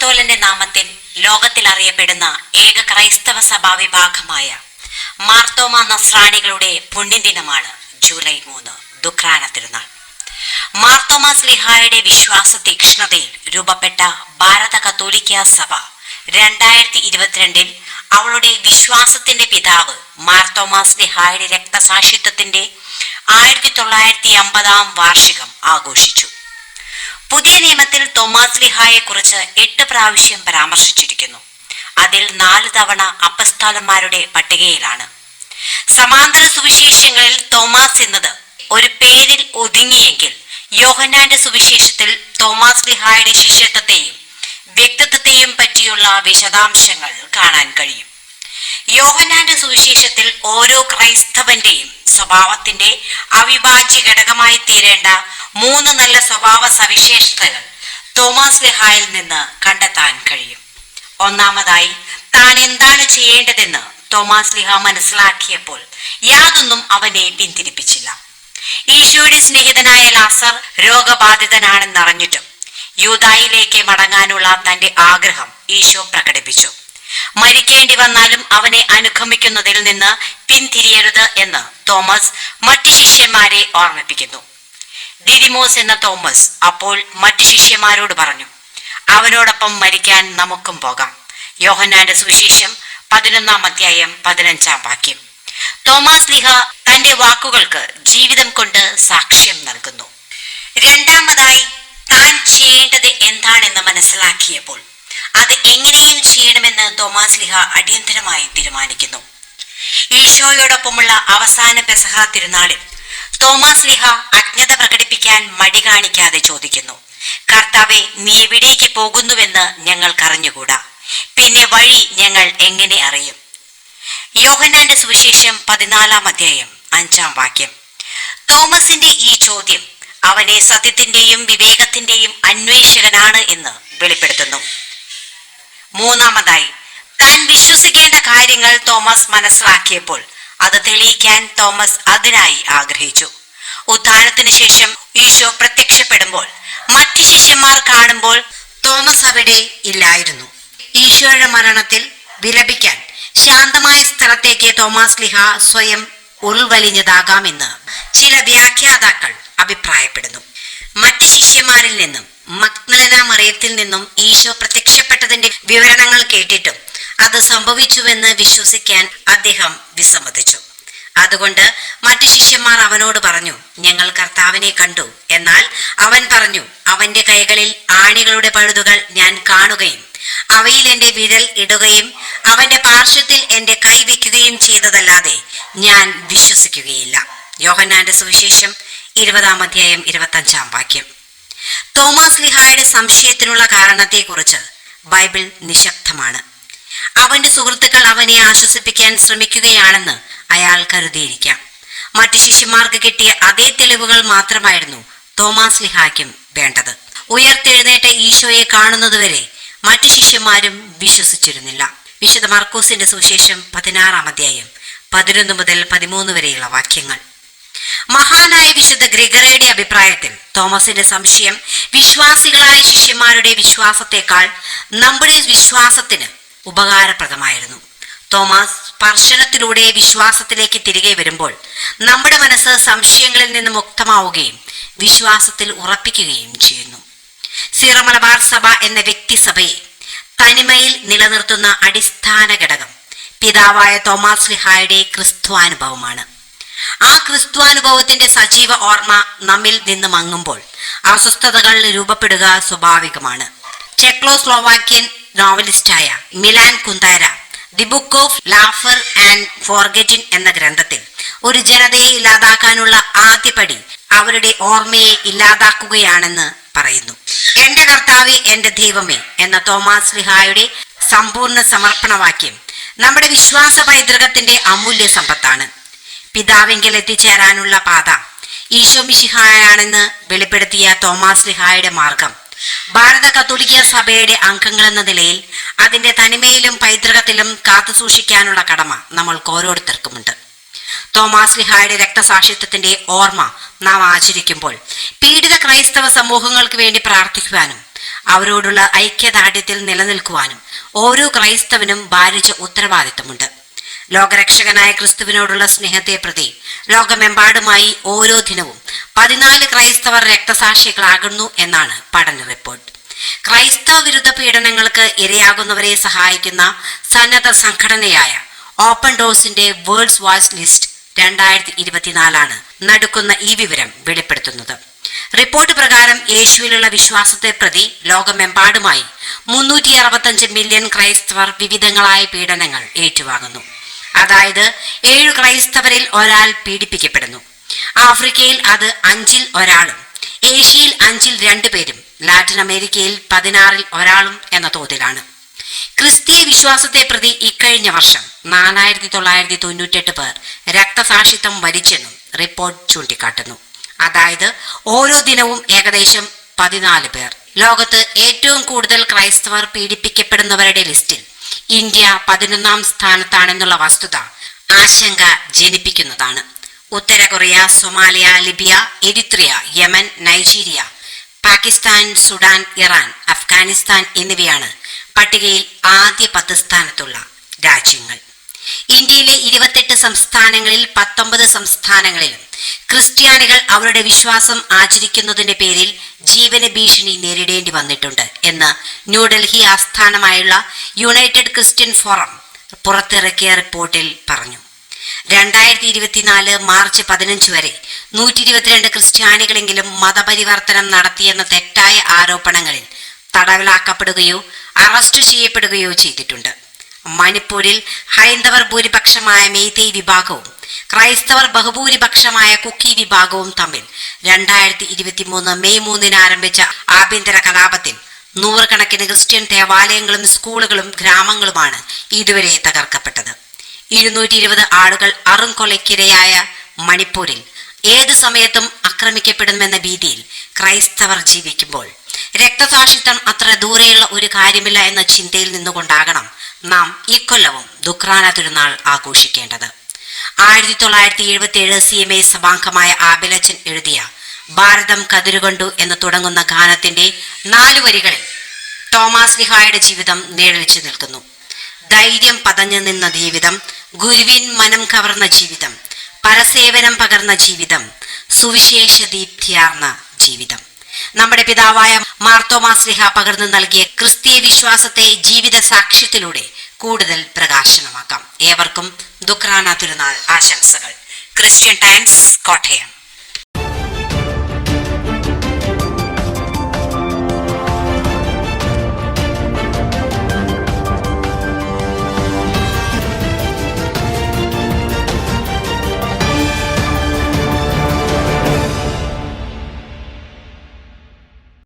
അപ്പസ്തോലന്റെ നാമത്തിൽ ലോകത്തിൽ അറിയപ്പെടുന്ന ഏക ക്രൈസ്തവ സഭാ വിഭാഗമായ മാർത്തോമ നസ്രാണികളുടെ പുണ്യദിനമാണ് ജൂലൈ മൂന്ന് ദുഃഖാന തിരുനാൾ. മാർത്തോമ സ്ലിഹായുടെ വിശ്വാസ തീക്ഷ്ണതയിൽ രൂപപ്പെട്ട ഭാരത കത്തോലിക്ക സഭ രണ്ടായിരത്തി ഇരുപത്തിരണ്ടിൽ അവളുടെ വിശ്വാസത്തിന്റെ പിതാവ് മാർത്തോമ സ്ലിഹായുടെ രക്തസാക്ഷിത്വത്തിന്റെ ആയിരത്തി തൊള്ളായിരത്തി അമ്പതാം വാർഷികം ആഘോഷിച്ചു. പുതിയ നിയമത്തിൽ തോമാസ് ലിഹായെ കുറിച്ച് എട്ട് പ്രാവശ്യം പരാമർശിച്ചിരിക്കുന്നു. അതിൽ നാല് തവണ അപ്പസ്ഥാലന്മാരുടെ പട്ടികയിലാണ്. സമാന്തര സുവിശേഷങ്ങളിൽ തോമാസ് എന്നത് ഒരു പേരിൽ ഒതുങ്ങിയെങ്കിൽ യോഹന്നാന്റെ സുവിശേഷത്തിൽ തോമാസ് ലിഹായുടെ ശിഷ്യത്വത്തെയും വ്യക്തിത്വത്തെയും പറ്റിയുള്ള വിശദാംശങ്ങൾ കാണാൻ കഴിയും. യോഹന്നാന്റെ സുവിശേഷത്തിൽ ഓരോ ക്രൈസ്തവന്റെയും സ്വഭാവത്തിന്റെ അവിഭാജ്യ ഘടകമായി തീരേണ്ട മൂന്ന് നല്ല സ്വഭാവ സവിശേഷതകൾ തോമസ് ലെഹായിൽ നിന്ന് കണ്ടെത്താൻ കഴിയും. ഒന്നാമതായി താൻ എന്താണ് ചെയ്യേണ്ടതെന്ന് തോമസ് ലിഹ മനസ്സിലാക്കിയപ്പോൾ യാതൊന്നും അവനെ പിന്തിരിപ്പിച്ചില്ല. ഈശോയുടെ സ്നേഹിതനായ ലാസർ രോഗബാധിതനാണെന്നറിഞ്ഞിട്ടും യൂതായിലേക്ക് മടങ്ങാനുള്ള തന്റെ ആഗ്രഹം ഈശോ പ്രകടിപ്പിച്ചു. മരിക്കേണ്ടി വന്നാലും അവനെ അനുഗമിക്കുന്നതിൽ നിന്ന് പിന്തിരിയരുത് എന്ന് തോമസ് മറ്റ് ശിഷ്യന്മാരെ ഓർമ്മിപ്പിക്കുന്നു. ഡിഡിമോസ് എന്ന തോമസ് അപ്പോൾ മറ്റു ശിഷ്യന്മാരോട് പറഞ്ഞു അവനോടൊപ്പം മരിക്കാൻ നമുക്കും പോകാം. യോഹന്നാന്റെ സുവിശേഷം പതിനൊന്നാം അധ്യായം പതിനഞ്ചാം വാക്യം. തോമസ് ലിഹ തന്റെ വാക്കുകൾക്ക് ജീവിതം കൊണ്ട് സാക്ഷ്യം നൽകുന്നു. രണ്ടാമതായി താൻ ചെയ്യേണ്ടത് എന്താണെന്ന് മനസ്സിലാക്കിയപ്പോൾ അത് എങ്ങനെയും ചെയ്യണമെന്ന് തോമസ് ലിഹ അടിയന്തരമായി തീരുമാനിക്കുന്നു. ഈശോയോടൊപ്പമുള്ള അവസാന പെസഹ തിരുനാളിൽ തോമാസ് ലിഹ അജ്ഞത പ്രകടിപ്പിക്കാൻ മടി കാണിക്കാതെ ചോദിക്കുന്നു. കർത്താവെ നീ എവിടേക്ക് പോകുന്നുവെന്ന് ഞങ്ങൾ ഞങ്ങൾക്കറിഞ്ഞുകൂടാ. പിന്നെ വഴി ഞങ്ങൾ എങ്ങനെ അറിയും? യോഹന്നാന്റെ സുവിശേഷം പതിനാലാം അധ്യായം അഞ്ചാം വാക്യം. തോമസിന്റെ ഈ ചോദ്യം അവനെ സത്യത്തിന്റെയും വിവേകത്തിന്റെയും അന്വേഷകനാണ് എന്ന് വെളിപ്പെടുത്തുന്നു. മൂന്നാമതായി താൻ വിശ്വസിക്കേണ്ട കാര്യങ്ങൾ തോമസ് മനസ്സിലാക്കിയപ്പോൾ അത് തെളിയിക്കാൻ തോമസ് അതിനായി ആഗ്രഹിച്ചു. ഉദ്ധാനത്തിന് ശേഷം ഈശോ പ്രത്യക്ഷപ്പെടുമ്പോൾ മറ്റ് ശിഷ്യന്മാർ കാണുമ്പോൾ തോമസ് അവിടെ ഇല്ലായിരുന്നു. ഈശോയുടെ മരണത്തിൽ വിലപിക്കാൻ ശാന്തമായ സ്ഥലത്തേക്ക് തോമസ് ലിഹ സ്വയം ഉൾവലിഞ്ഞതാകാമെന്ന് ചില വ്യാഖ്യാതാക്കൾ അഭിപ്രായപ്പെടുന്നു. മറ്റ് ശിഷ്യന്മാരിൽ നിന്നും മഗ്നലന മറിയത്തിൽ നിന്നും ഈശോ പ്രത്യക്ഷപ്പെട്ടതിന്റെ വിവരണങ്ങൾ കേട്ടിട്ടും അത് സംഭവിച്ചുവെന്ന് വിശ്വസിക്കാൻ അദ്ദേഹം വിസമ്മതിച്ചു. അതുകൊണ്ട് മറ്റു ശിഷ്യന്മാർ അവനോട് പറഞ്ഞു ഞങ്ങൾ കർത്താവിനെ കണ്ടു. എന്നാൽ അവൻ പറഞ്ഞു അവന്റെ കൈകളിൽ ആണികളുടെ പഴുതുകൾ ഞാൻ കാണുകയും അവയിൽ എന്റെ വിരൽ ഇടുകയും അവന്റെ പാർശ്വത്തിൽ എന്റെ കൈ വയ്ക്കുകയും ചെയ്തതല്ലാതെ ഞാൻ വിശ്വസിക്കുകയില്ല. യോഹന്നാന്റെ സുവിശേഷം ഇരുപതാം അധ്യായം ഇരുപത്തഞ്ചാം വാക്യം. തോമസ് ലിഹായുടെ സംശയത്തിനുള്ള കാരണത്തെക്കുറിച്ച് ബൈബിൾ നിശബ്ദമാണ്. അവന്റെ സുഹൃത്തുക്കൾ അവനെ ആശ്വസിപ്പിക്കാൻ ശ്രമിക്കുകയാണെന്ന് അയാൾ കരുതിയിരിക്കാം. മറ്റു ശിഷ്യന്മാർക്ക് കിട്ടിയ അതേ തെളിവുകൾ മാത്രമായിരുന്നു തോമാസ് ലിഹായ്ക്കും വേണ്ടത്. ഉയർത്തെഴുന്നേറ്റ ഈശോയെ കാണുന്നതുവരെ മറ്റു ശിഷ്യന്മാരും വിശ്വസിച്ചിരുന്നില്ല. വിശുദ്ധ മാർക്കോസിന്റെ സുവിശേഷം പതിനാറാം അധ്യായം പതിനൊന്ന് മുതൽ പതിമൂന്ന് വരെയുള്ള വാക്യങ്ങൾ. മഹാനായ വിശുദ്ധ ഗ്രിഗറയുടെ അഭിപ്രായത്തിൽ തോമസിന്റെ സംശയം വിശ്വാസികളായ ശിഷ്യന്മാരുടെ വിശ്വാസത്തെക്കാൾ നമ്മുടെ വിശ്വാസത്തിന് ഉപകാരപ്രദമായിരുന്നു. തോമസ് സ്പർശനത്തിലൂടെ വിശ്വാസത്തിലേക്ക് തിരികെ വരുമ്പോൾ നമ്മുടെ മനസ്സ് സംശയങ്ങളിൽ നിന്ന് മുക്തമാവുകയും വിശ്വാസത്തിൽ ഉറപ്പിക്കുകയും ചെയ്യുന്നു. സീറമലബാർ സഭ എന്ന വ്യക്തിസഭയെ തനിമയിൽ നിലനിർത്തുന്ന അടിസ്ഥാന ഘടകം പിതാവായ തോമസ് ലിഹായുടെ ക്രിസ്തുവാനുഭവമാണ്. ആ ക്രിസ്തുവാനുഭവത്തിന്റെ സജീവ ഓർമ്മ നമ്മിൽ നിന്ന് മങ്ങുമ്പോൾ അസ്വസ്ഥതകൾ രൂപപ്പെടുക സ്വാഭാവികമാണ്. Czechoslovakian നോവലിസ്റ്റായ Milan Kundera the book of laughter and forgetting എന്ന ഗ്രന്ഥത്തിൽ ഒരു ജനതയെ ഇല്ലാതാക്കാനുള്ള ആദ്യപടി അവരുടെ ഓർമ്മയെ ഇല്ലാതാക്കുകയാണെന്ന് പറയുന്നു. എന്റെ കർത്താവെ എന്റെ ദൈവമേ എന്ന തോമാസ് ലിഹായുടെ സമ്പൂർണ സമർപ്പണവാക്യം നമ്മുടെ വിശ്വാസ പൈതൃകത്തിന്റെ അമൂല്യ സമ്പത്താണ്. പിതാവെങ്കിൽ എത്തിച്ചേരാനുള്ള പാത ഈശോ മിശിഹായാണെന്ന് വെളിപ്പെടുത്തിയ തോമാസ് ലിഹായുടെ മാർഗം ഭാരത കത്തോലിക്ക സഭയുടെ അംഗങ്ങളെന്ന നിലയിൽ അതിന്റെ തനിമയിലും പൈതൃകത്തിലും കാത്തുസൂക്ഷിക്കാനുള്ള കടമ നമ്മൾക്ക് ഓരോരുത്തർക്കുമുണ്ട്. തോമാസ് ലിഹായുടെ രക്തസാക്ഷിത്വത്തിന്റെ ഓർമ്മ നാം ആചരിക്കുമ്പോൾ പീഡിത ക്രൈസ്തവ സമൂഹങ്ങൾക്ക് വേണ്ടി പ്രാർത്ഥിക്കുവാനും അവരോടുള്ള ഐക്യദാർഢ്യത്തിൽ നിലനിൽക്കുവാനും ഓരോ ക്രൈസ്തവനും ഭാരിച്ച ഉത്തരവാദിത്തമുണ്ട്. ലോകരക്ഷകനായ ക്രിസ്തുവിനോടുള്ള സ്നേഹത്തെ പ്രതി ലോകമെമ്പാടുമായി ഓരോ ദിനവും പതിനാല് ക്രൈസ്തവർ രക്തസാക്ഷികളാകുന്നു എന്നാണ് പഠന റിപ്പോർട്ട്. ക്രൈസ്തവ വിരുദ്ധ പീഡനങ്ങൾക്ക് ഇരയാകുന്നവരെ സഹായിക്കുന്ന സന്നദ്ധ സംഘടനയായ ഓപ്പൺ ഡോസിന്റെ വേൾഡ്സ് വാച്ച് ലിസ്റ്റ് രണ്ടായിരത്തി ഇരുപത്തിനാലാണ് നടക്കുന്ന ഈ വിവരം വെളിപ്പെടുത്തുന്നത്. റിപ്പോർട്ട് പ്രകാരം യേശുവിലുള്ള വിശ്വാസത്തെ പ്രതി ലോകമെമ്പാടുമായി മുന്നൂറ്റി അറുപത്തഞ്ച് മില്യൺ ക്രൈസ്തവർ വിവിധങ്ങളായ പീഡനങ്ങൾ ഏറ്റുവാങ്ങുന്നു. അതായത് ഏഴ് ക്രൈസ്തവരിൽ ഒരാൾ പീഡിപ്പിക്കപ്പെടുന്നു. ആഫ്രിക്കയിൽ അത് അഞ്ചിൽ ഒരാളും ഏഷ്യയിൽ അഞ്ചിൽ രണ്ടു പേരും ലാറ്റിൻ അമേരിക്കയിൽ പതിനാറിൽ ഒരാളും എന്ന തോതിലാണ്. ക്രിസ്തീയ വിശ്വാസത്തെ പ്രതി ഇക്കഴിഞ്ഞ വർഷം നാലായിരത്തി തൊള്ളായിരത്തി തൊണ്ണൂറ്റെട്ട് പേർ രക്തസാക്ഷിത്വം വരിച്ചെന്നും റിപ്പോർട്ട് ചൂണ്ടിക്കാട്ടുന്നു. അതായത് ഓരോ ദിനവും ഏകദേശം പതിനാല് പേർ. ലോകത്ത് ഏറ്റവും കൂടുതൽ ക്രൈസ്തവർ പീഡിപ്പിക്കപ്പെടുന്നവരുടെ ലിസ്റ്റിൽ ഇന്ത്യ പതിനൊന്നാം സ്ഥാനത്താണെന്നുള്ള വസ്തുത ആശങ്ക ജനിപ്പിക്കുന്നതാണ്. ഉത്തര Korea Somalia Libya Eritrea Yemen Nigeria Pakistan Sudan Iran Afghanistan എന്നിവയാണ് പട്ടികയിൽ ആദ്യ പത്ത് സ്ഥാനത്തുള്ള രാജ്യങ്ങൾ. ഇന്ത്യയിലെ ഇരുപത്തെട്ട് സംസ്ഥാനങ്ങളിൽ പത്തൊമ്പത് സംസ്ഥാനങ്ങളിലും ക്രിസ്ത്യാനികൾ അവരുടെ വിശ്വാസം ആചരിക്കുന്നതിന്റെ പേരിൽ ജീവന ഭീഷണി നേരിടേണ്ടി വന്നിട്ടുണ്ട് എന്ന് ന്യൂഡൽഹി ആസ്ഥാനമായുള്ള യുണൈറ്റഡ് ക്രിസ്ത്യൻ ഫോറം പുറത്തിറക്കിയ റിപ്പോർട്ടിൽ പറഞ്ഞു. രണ്ടായിരത്തി ഇരുപത്തിനാല് മാർച്ച് പതിനഞ്ച് വരെ നൂറ്റി ഇരുപത്തിരണ്ട് ക്രിസ്ത്യാനികളെങ്കിലും മതപരിവർത്തനം നടത്തിയെന്ന തെറ്റായ ആരോപണങ്ങളിൽ തടവിലാക്കപ്പെടുകയോ അറസ്റ്റ് ചെയ്യപ്പെടുകയോ ചെയ്തിട്ടുണ്ട്. മണിപ്പൂരിൽ ഹൈന്ദവർ ഭൂരിപക്ഷമായ മെയ്തേയ് വിഭാഗവും ക്രൈസ്തവർ ബഹുഭൂരിപക്ഷമായ കുക്കി വിഭാഗവും തമ്മിൽ രണ്ടായിരത്തി ഇരുപത്തിമൂന്ന് മെയ് മൂന്നിന് ആരംഭിച്ച ആഭ്യന്തര കലാപത്തിൽ നൂറുകണക്കിന് ക്രിസ്ത്യൻ ദേവാലയങ്ങളും സ്കൂളുകളും ഗ്രാമങ്ങളുമാണ് ഇതുവരെ തകർക്കപ്പെട്ടത്. ഇരുന്നൂറ്റി ഇരുപത് ആളുകൾ അറുംകൊലയ്ക്കിരയായ മണിപ്പൂരിൽ ഏത് സമയത്തും ആക്രമിക്കപ്പെടുമെന്ന ഭീതിയിൽ ക്രൈസ്തവർ ജീവിക്കുമ്പോൾ രക്തസാക്ഷിത്വം അത്ര ദൂരെയുള്ള ഒരു കാര്യമില്ല എന്ന ചിന്തയിൽ നിന്നുകൊണ്ടാകണം നാം ഇക്കൊല്ലവും ദുഃഖാന തിരുനാൾ ആഘോഷിക്കേണ്ടത്. ആയിരത്തി തൊള്ളായിരത്തി എഴുപത്തി ഏഴ് സി എം എ സഭാംഗമായ ആബിലച്ചൻ എഴുതിയ ഭാരതം കതിരുകൊണ്ടു എന്ന് തുടങ്ങുന്ന ഗാനത്തിന്റെ നാലു വരികളിൽ തോമാസ് ലിഹായുടെ ജീവിതം നിഴലിച്ചു നിൽക്കുന്നു. ധൈര്യം പതഞ്ഞു നിന്ന ജീവിതം ഗുരുവിൻ മനം കവർന്ന ജീവിതം പരസേവനം പകർന്ന ജീവിതം സുവിശേഷ ദീപ്തിയാർന്ന ജീവിതം. നമ്മുടെ പിതാവായ മാർത്തോമാസ്ലിഹ പകർന്നു നൽകിയ ക്രിസ്തീയ വിശ്വാസത്തെ ജീവിത സാക്ഷ്യത്തിലൂടെ കൂടുതൽ പ്രകാശനമാക്കാം. ഏവർക്കും ദുഖ്രാന തിരുനാൾ ആശംസകൾ. Christian Times Kottayam.